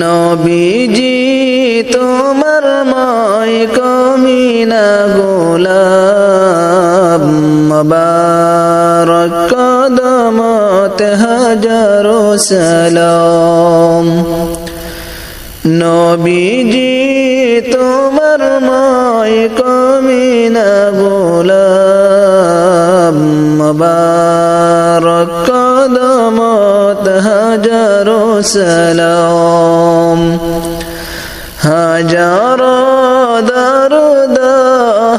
নবীজি তোমার মাই কমিনা গোলাপ মবারক কদমত হাজারো সালাম। নবীজি তোমার মাই কমিনা গোলাপ হাজারো সালাম হাজারো দরুদ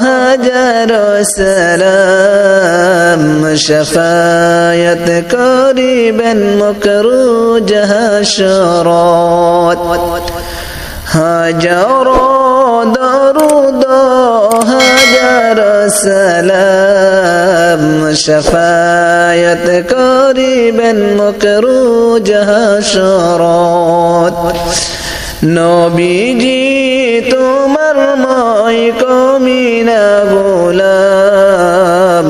হাজারো সালাম শফায়ত করিবেন মকরু জহশরত হাজারো দরুদ হাজার সালাম শফায়ত করিবেন মকরু জহশরত নবীজি, তোমার মাই কমিনা গোলাম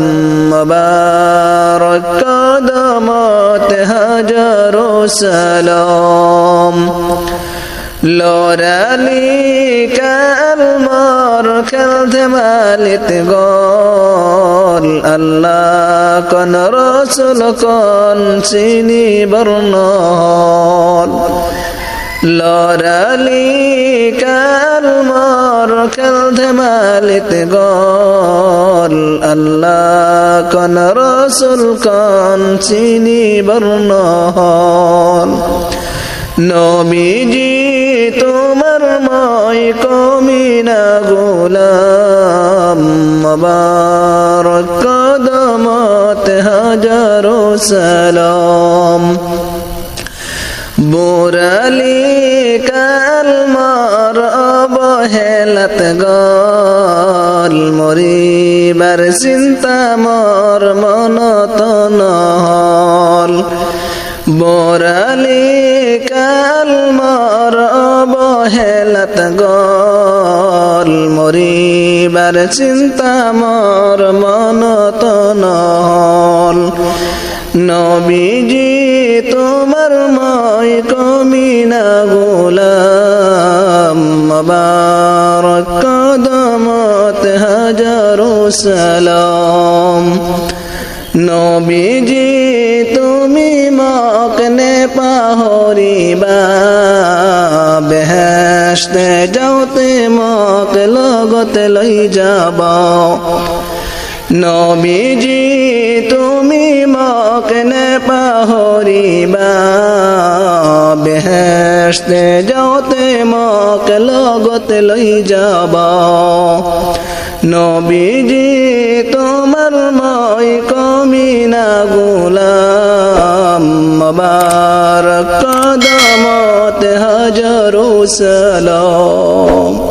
মবারক কদমত হাজারো সালাম। লরালি কালমার খেলতে মালিত গল আল্লাহ কন রসুল কন চিনি বর্ণল লরালি কালমার খেলতে মালিত গল। আল্লাহ কন রসুল কন চিনি বর্ণল নবীজি তোমার মাই কমিনা গোলাম মবারক কদমত হাজারো সালাম। বোরালি কালমার অবহেলত গল, মরিবার চিন্তা মর মনত নহল। বোরালি কালমার অবহেলত গল মরিবার চিন্তা মর মনত নহল নবীজি তোমার মাই কমিনা গোলাম, মবারক কদমত হাজারো সালাম। নবীজি তুমি মকনে পাহরিবা। বেহেশতে যাওতে মক লগতে লই যাবা নবীজি, তুমি মকনে পাহরিবা। বেহেশতে যাওতে মক লগতে লই যাবা নবীজি, তোমার মই কমিনা গোলাম। মবারক কদমত হাজারো সালাম।